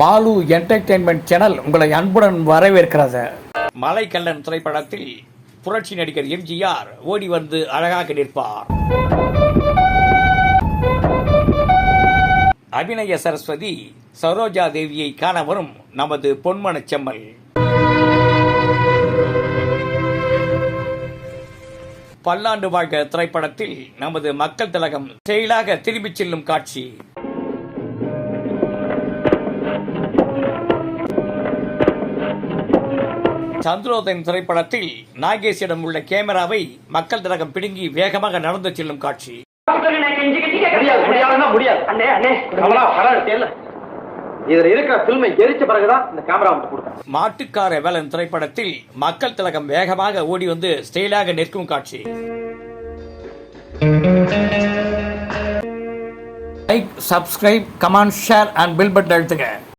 Mall entertainment channel உங்களை அன்புடன் வரவேற்கிறது மலைக்கல்லன் திரைப்படத்தில் புரட்சி நடிகர் எம்ஜிஆர் ஓடி வந்து அழகாக நிற்பார். அபிநய சரஸ்வதி சரோஜா தேவியை காண வரும் நமது பொன்மன செம்மல். பல்லாண்டு வாழ்க திரைப்படத்தில் நமது மக்கள் திலகம் செயலாக திரும்பிச் செல்லும் காட்சி. சந்திரோதயம் திரைப்படத்தில் நாகேஷிடம் உள்ள கேமராவை மக்கள் திலகம் பிடுங்கி வேகமாக நடந்து செல்லும் காட்சி. இதுல இருக்கிற பில்மை எரிச்ச பிறகுதான் இந்த கேமரா கொடுத்தேன் மாட்டுக்கார வேலன் திரைப்படத்தில் மக்கள் திலகம் வேகமாக ஓடி வந்து ஸ்டைலாக நிற்கும் காட்சி. Like subscribe comment share and bell button அழுத்துங்க.